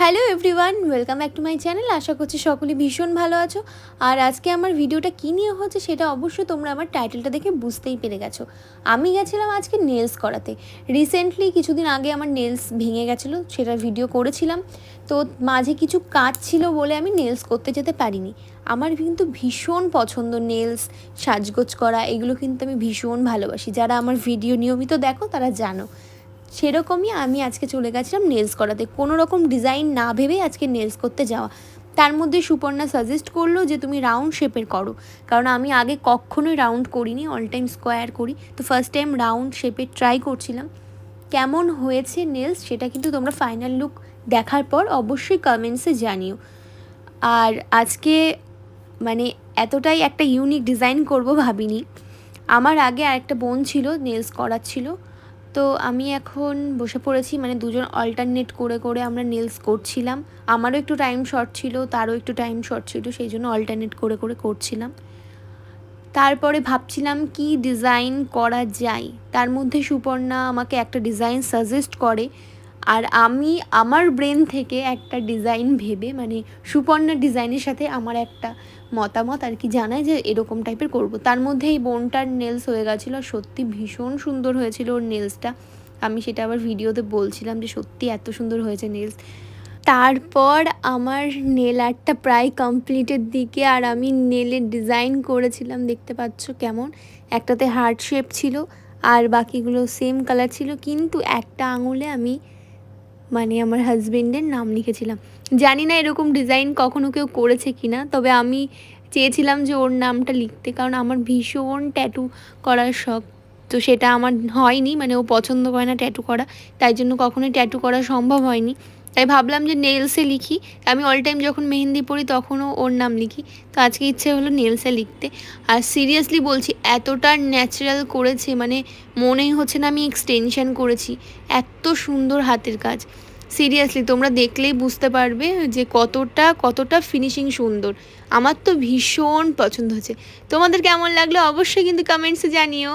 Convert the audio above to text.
Hello everyone, welcome back to my channel. আশা করছি সকলে ভীষণ ভালো আছো। আর আজকে আমার ভিডিওটা কী নিয়ে হচ্ছে সেটা অবশ্যই তোমরা আমার টাইটেলটা দেখে বুঝতেই পেরে গেছো। আমি গেছিলাম আজকে নেলস করাতে। রিসেন্টলি কিছুদিন আগে আমার নেলস ভেঙে গেছিল, সেটা ভিডিও করেছিলাম। তো মাঝে কিছু কাজ ছিল বলে আমি নেলস করতে যেতে পারিনি। আমার কিন্তু ভীষণ পছন্দ নেলস, সাজগোজ করা, এগুলো কিন্তু আমি ভীষণ ভালোবাসি। যারা আমার ভিডিও নিয়মিত দেখো তারা জানো। সেরকমই আমি আজকে চলে গেছিলাম নেলস করাতে। কোনো রকম ডিজাইন না ভেবে আজকে নেলস করতে যাওয়া। তার মধ্যে সুপর্ণা সাজেস্ট করল যে, তুমি রাউন্ড শেপের করো। কারণ আমি আগে কখনোই রাউন্ড করিনি অল টাইম স্কোয়ার করি। তো ফার্স্ট টাইম রাউন্ড শেপের ট্রাই করছিলাম। কেমন হয়েছে নেলস সেটা কিন্তু তোমরা ফাইনাল লুক দেখার পর অবশ্যই কমেন্টসে জানিও। আর আজকে মানে এতটাই একটা ইউনিক ডিজাইন করব ভাবিনি। আমার আগে আরেকটা বোন ছিল নেলস করাচ্ছিল। তো আমি এখন বসে পড়েছি মানে দুজন অল্টারনেট করে করে আমরা নেলস করছিলাম। আমারও একটু টাইম শর্ট ছিল, তারও একটু টাইম শর্ট ছিল, সেই জন্য অল্টারনেট করে করে করছিলাম। তারপরে ভাবছিলাম কি ডিজাইন করা যায়? তার মধ্যে সুপর্ণা আমাকে একটা ডিজাইন সাজেস্ট করে। আর আমি আমার ব্রেন থেকে একটা ডিজাইন ভেবে মানে সুপর্ণা ডিজাইনের সাথে আমার একটা মতামত আর কি জানায় যে এরকম টাইপের করব। তার মধ্যে এই বোনটার নেলস হয়ে গেছিল, সত্যি ভীষণ সুন্দর হয়েছিল ওর নেলসটা আমি সেটা আবার ভিডিওতে বলছিলাম যে সত্যি এত সুন্দর হয়েছে নেলস তারপর আমার নেল আর্টটা প্রায় কমপ্লিটের দিকে আর আমি নেলের ডিজাইন করেছিলাম, দেখতে পাচ্ছ কেমন? একটাতে হার্ট শেপ ছিল আর বাকিগুলো সেম কালার ছিল, কিন্তু একটা আঙুলে আমি মানে আমার হাজবেন্ডের নাম লিখেছিলাম। জানি না এরকম ডিজাইন কখনো কেউ করেছে কি না তবে আমি চেয়েছিলাম যে ওর নামটা লিখতে, কারণ আমার ভীষণ ট্যাটু করার শখ। তো সেটা আমার হয়নি মানে ও পছন্দ করে না ট্যাটু করা, তাই জন্য কখনোই ট্যাটু করা সম্ভব হয়নি। তাই ভাবলাম যে নেলসে লিখি। আমি অল টাইম যখন মেহেন্দি পড়ি তখনও ওর নাম লিখি। তো আজকে ইচ্ছে হলো নেলসে লিখতে। আর সিরিয়াসলি বলছি, এতটা ন্যাচারাল করেছে মানে মনেই হচ্ছে না আমি এক্সটেনশন করেছি। এত সুন্দর হাতের কাজ। সিরিয়াসলি তোমরা দেখলেই বুঝতে পারবে যে কতটা কতটা ফিনিশিং সুন্দর। আমার তো ভীষণ পছন্দ হয়েছে। তোমাদের কেমন লাগল? অবশ্যই কিন্তু কমেন্টসে জানিও।